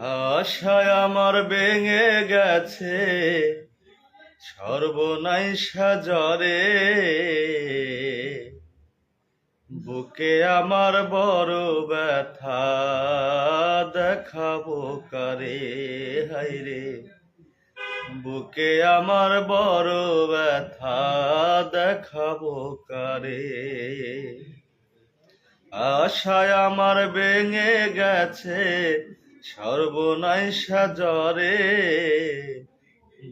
আশায় আমার ভেঙে গেছে সর্বনাইশা জ্বরে। বুকে আমার বড় ব্যথা, দেখাবো কারে? হাইরে বুকে আমার বড় ব্যথা, দেখাবো কারে? আশায় আমার ভেঙে গেছে সর্বনাইশা জরে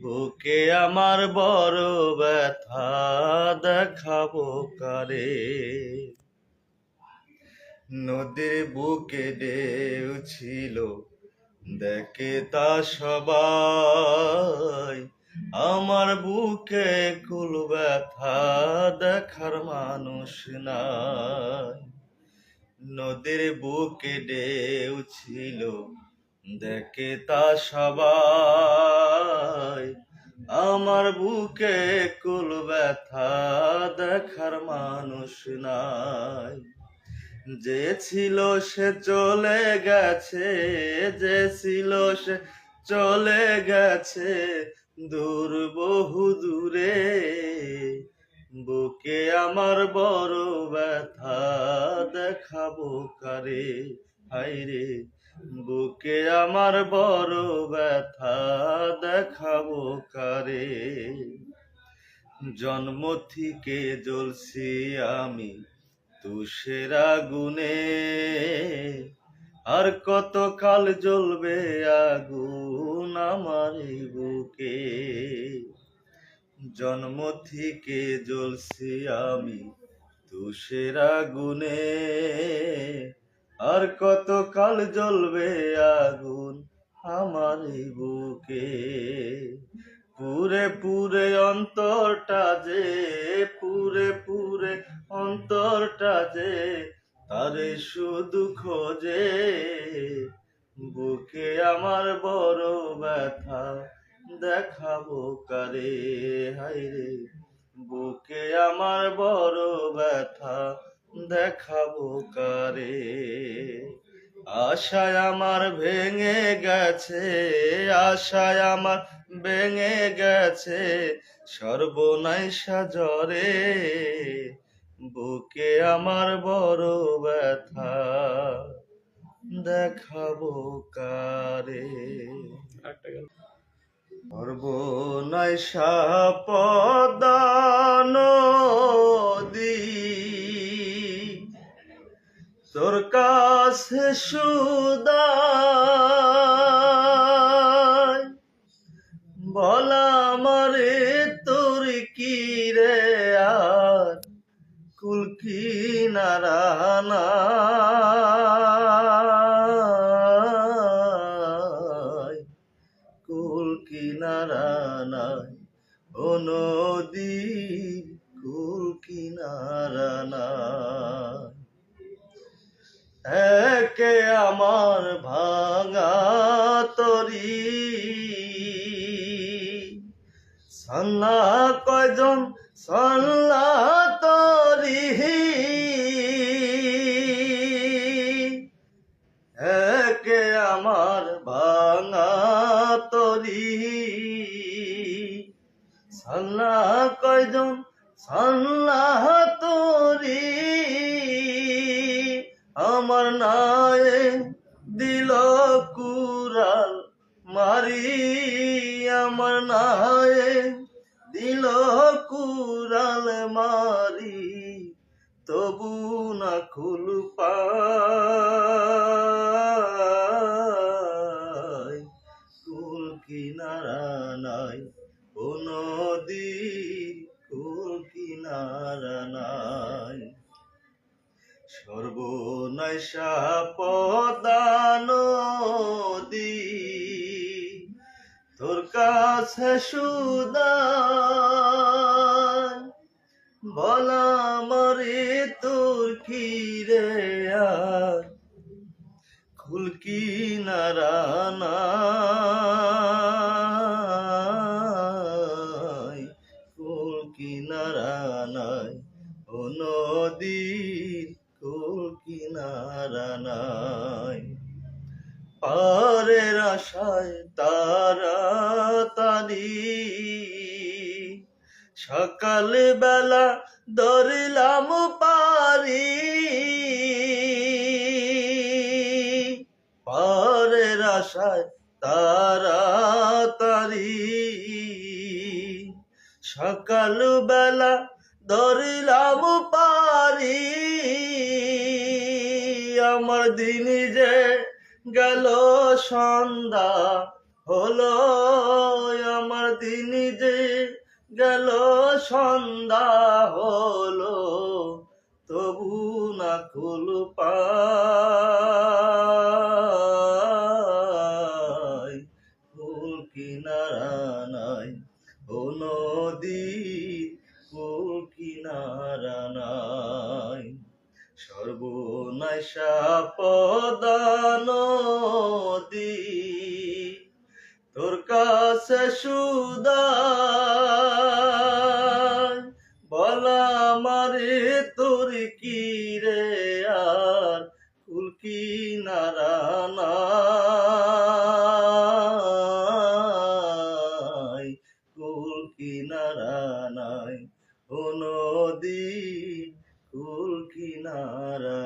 বুকে আমার বড় ব্যথা দেখাবো কারে। নদীর বুকে ঢেউ ছিল, দেখে তা সবাই, আমার বুকে কুল ব্যথা দেখার মানুষ নাই। নদীর বুকে ঢেউ ছিল দেখে তা সবাই, আমার বুকে কুল ব্যথা দেখার মানুষ নাই। যে ছিল সে চলে গেছে, যে ছিল সে চলে গেছে, দূর বহু দূরে। বুকে আমার বড় ব্যথা দেখাবো কারে? হাইরে বুকে আমার বড় ব্যথা দেখাবো কারে? জন্ম থেকে জ্বলছি আমি তুষের আগুনে। আর কত কাল জ্বলবে আগুন আমার বুকে? জন্ম থেকে জ্বলছি আমি তুষের আগুনে। আর কত কাল জ্বলবে আগুন আমার বুকে? পুরে পুরে অন্তরটা যে, পুরে পুরে অন্তরটা যে, তারে শুধু খোঁজে। বুকে আমার বড় ব্যথা, দেখাবো কারে? হাইরে বুকে আমার বড় ব্যথা দেখাবো কারে। আশায় আমার ভেঙে গেছে আশায় আমার ভেঙে গেছে সর্বনাইশা জ্বরে। বুকে আমার বড় ব্যথা দেখাবো কারে। সর্বনাইশা পদানদী কাছে সুদায়। বলা আমারে, তোর কি রে আর? কুলকি নারানা কুল কিনারা নাই। ও নদী কুল কিনারা নাই। একে আমার ভাঙা তরি। সন্না কয়জন সন্না কুরাল মারি তবু না খুল পায় কুল কিনারা নাই, ও নদী, কুল কিনারা নাই। সর্বনাশা পদানদী তোর কাছে সুদান। বলা মরে তোর কি রে আর? খুলকি নারানাই খুলকি নারানাই ও নদীর কুল কিনারা নাই পার পরের আশায় তাড়াতাড়ি সকাল বেলা ধরিলাম পারি পরের আশায় তাড়াতাড়ি সকাল বেলা ধরিলাম পারি আমার দিন যে গেল সন্ধ্যা হলো আমার দিন যে গেল সন্ধ্যা হলো তবু না কুল সর্বনাশা পদানদী তোর কাছে সুদাই বলা মারে তোর কি রে আর কুল কিনারা নাই? কুল কিনারা নাই, ও নদী, কুল কিনারা